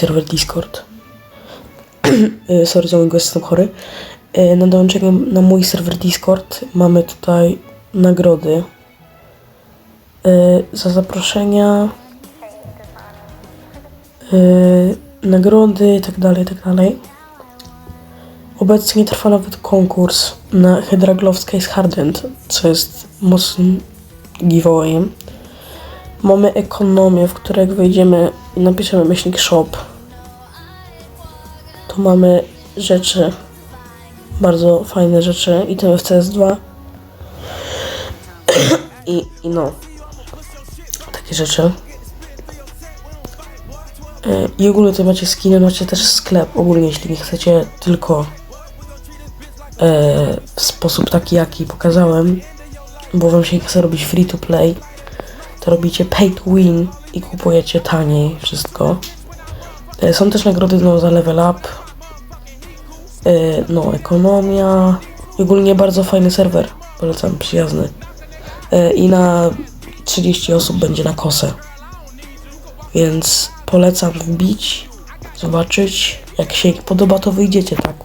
serwer Discord. Y, Sorry za mój głos, jestem chory. Y, Na dołączenie na mój serwer Discord mamy tutaj nagrody. Y, Za zaproszenia, nagrody i tak dalej, i tak. Obecnie trwa nawet konkurs na Hydraglowska jest Hardened, co jest mocnym giveawayem. Mamy ekonomię, w której wejdziemy i napiszemy myślnik shop, to mamy rzeczy, bardzo fajne rzeczy, i to w CS2. I, I no, takie rzeczy. E, I ogólnie tutaj macie skiny, macie też sklep. Ogólnie, jeśli nie chcecie tylko e, w sposób taki, jaki pokazałem, bo wam się nie chce robić free to play, to robicie pay to win i kupujecie taniej wszystko. E, Są też nagrody no, za level up, e, no ekonomia, ogólnie bardzo fajny serwer, polecam, przyjazny. E, I na 30 osób będzie na kosę. Więc polecam wbić, zobaczyć, jak się podoba to wyjdziecie, tak?